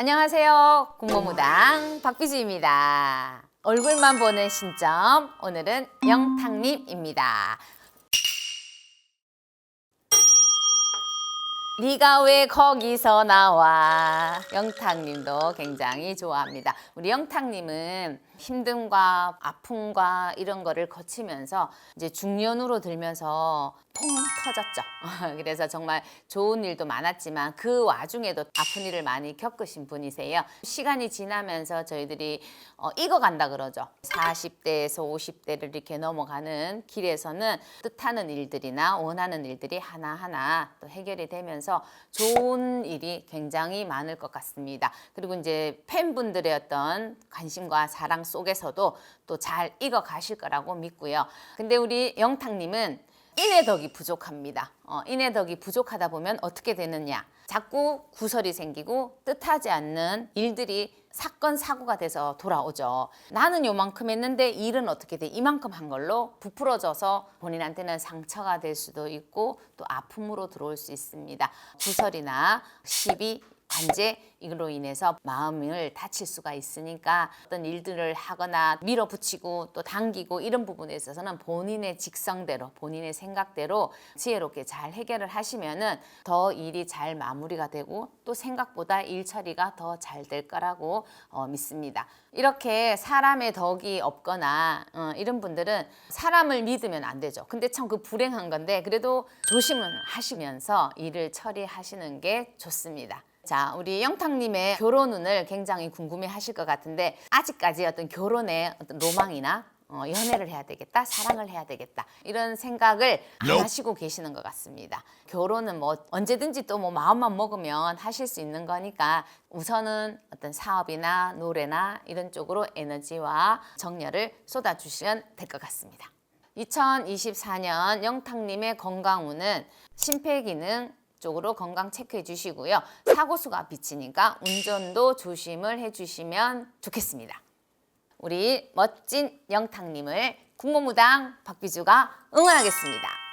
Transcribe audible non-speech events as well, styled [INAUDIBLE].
안녕하세요. 공모무당 박비주입니다. 얼굴만 보는 신점 오늘은 영탁님입니다. 네가 왜 거기서 나와? 영탁님도 굉장히 좋아합니다. 우리 영탁님은 힘듦과 아픔과 이런 거를 거치면서 이제 중년으로 들면서 통 터졌죠. [LAUGHS] 그래서 정말 좋은 일도 많았지만 그 와중에도 아픈 일을 많이 겪으신 분이세요. 시간이 지나면서 저희들이 어, 익어간다 그러죠. 40대에서 50대를 이렇게 넘어가는 길에서는 뜻하는 일들이나 원하는 일들이 하나하나 또 해결이 되 면서 좋은 일이 굉장히 많을 것 같습니다. 그리고 이제 팬분들의 어떤 관심과 사랑 속에서도 또 잘 익어 가실 거라고 믿고요. 근데 우리 영탁님은 인의 덕이 부족합니다. 어, 인의 덕이 부족하다 보면 어떻게 되느냐? 자꾸 구설이 생기고 뜻하지 않는 일들이 사건 사고가 돼서 돌아오죠. 나는 요만큼 했는데 일은 어떻게 돼? 이만큼 한 걸로 부풀어져서 본인한테는 상처가 될 수도 있고 또 아픔으로 들어올 수 있습니다. 구설이나 시비 관제 이걸로 인해서 마음을 다칠 수가 있으니까 어떤 일들을 하거나 밀어붙이고 또 당기고 이런 부분에 있어서는 본인의 직성대로 본인의 생각대로 지혜롭게 잘 해결을 하시면은 더 일이 잘 마무리가 되고 또 생각보다 일 처리가 더 잘 될 거라고 어, 믿습니다. 이렇게 사람의 덕이 없거나 어, 이런 분들은 사람을 믿으면 안 되죠. 근데 참 그 불행한 건데 그래도 조심은 하시면서 일을 처리하시는 게 좋습니다. 자, 우리 영탁님의 결혼 운을 굉장히 궁금해 하실 것 같은데, 아직까지 어떤 결혼의 어떤 로망이나 어, 연애를 해야 되겠다, 사랑을 해야 되겠다, 이런 생각을 안 하시고 계시는 것 같습니다. 결혼은 뭐 언제든지 또 뭐 마음만 먹으면 하실 수 있는 거니까 우선은 어떤 사업이나 노래나 이런 쪽으로 에너지와 정열을 쏟아주시면 될 것 같습니다. 2024년 영탁님의 건강운은 심폐기능 쪽으로 건강 체크해 주시고요. 사고수가 비치니까 운전도 조심을 해 주시면 좋겠습니다. 우리 멋진 영탁님을 국모무당 박비주가 응원하겠습니다.